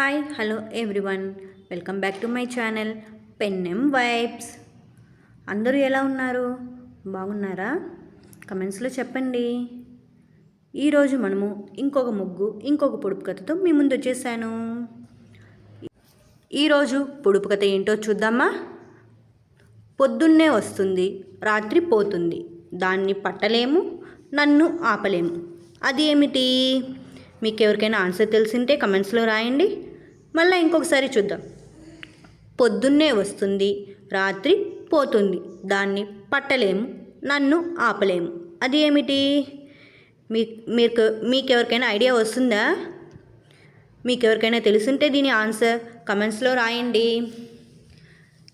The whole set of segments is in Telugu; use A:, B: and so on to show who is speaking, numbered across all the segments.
A: Hi hello everyone welcome back to my channel Pennem vibes అందరూ ఎలా ఉన్నారు? బాగున్నారా? కమెంట్స్లో చెప్పండి. ఈరోజు మనము ఇంకొక ముగ్గు ఇంకొక పొడుపు కథతో మీ ముందు వచ్చేసాను. ఈరోజు పొడుపు కథ ఏంటో చూద్దామా? పొద్దున్నే వస్తుంది రాత్రి పోతుంది. దాన్ని పట్టలేము నన్ను ఆపలేము. అది ఏమిటి మీకు ఎవరికైనా ఆన్సర్ తెలిసింటే కమెంట్స్లో రాయండి. మళ్ళీ ఇంకొకసారి చూద్దాం. పొద్దున్నే వస్తుంది రాత్రి పోతుంది. దాన్ని పట్టలేము నన్ను ఆపలేము. అది ఏమిటి? మీ మీకు మీకు ఎవరికైనా ఐడియా వస్తుందా? మీకు ఎవరికైనా తెలుసుంటే దీని ఆన్సర్ కమెంట్స్లో రాయండి.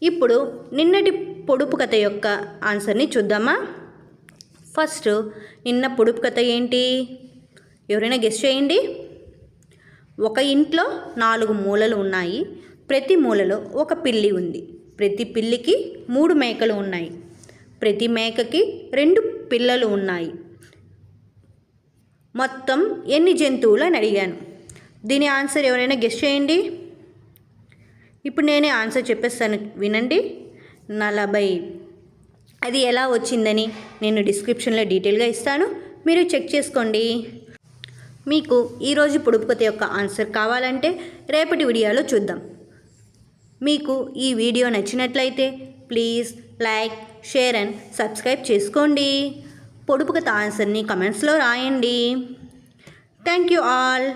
A: ఇప్పుడు నిన్నటి పొడుపు కథ యొక్క ఆన్సర్ని చూద్దామా? ఫస్ట్ నిన్న పొడుపు కథ ఏంటి? ఎవరైనా గెస్ట్ చేయండి. ఒక ఇంట్లో నాలుగు మూలలు ఉన్నాయి. ప్రతి మూలలో ఒక పిల్లి ఉంది. ప్రతి పిల్లికి మూడు మేకలు ఉన్నాయి. ప్రతి మేకకి రెండు పిల్లలు ఉన్నాయి. మొత్తం ఎన్ని జంతువులు అని అడిగాను. దీని ఆన్సర్ ఎవరైనా గెస్ట్ చేయండి. ఇప్పుడు నేనే ఆన్సర్ చెప్పేస్తాను. వినండి. నలభై. అది ఎలా వచ్చిందని నేను డిస్క్రిప్షన్లో డీటెయిల్గా ఇస్తాను. మీరు చెక్ చేసుకోండి. మీకు ఈరోజు పొడుపు కథ యొక్క ఆన్సర్ కావాలంటే రేపటి వీడియోలో చూద్దాం. మీకు ఈ వీడియో నచ్చినట్లయితే please like share and subscribe చేసుకోండి. పొడుపు కథ ఆన్సర్ని కమెంట్స్లో రాయండి. Thank you all.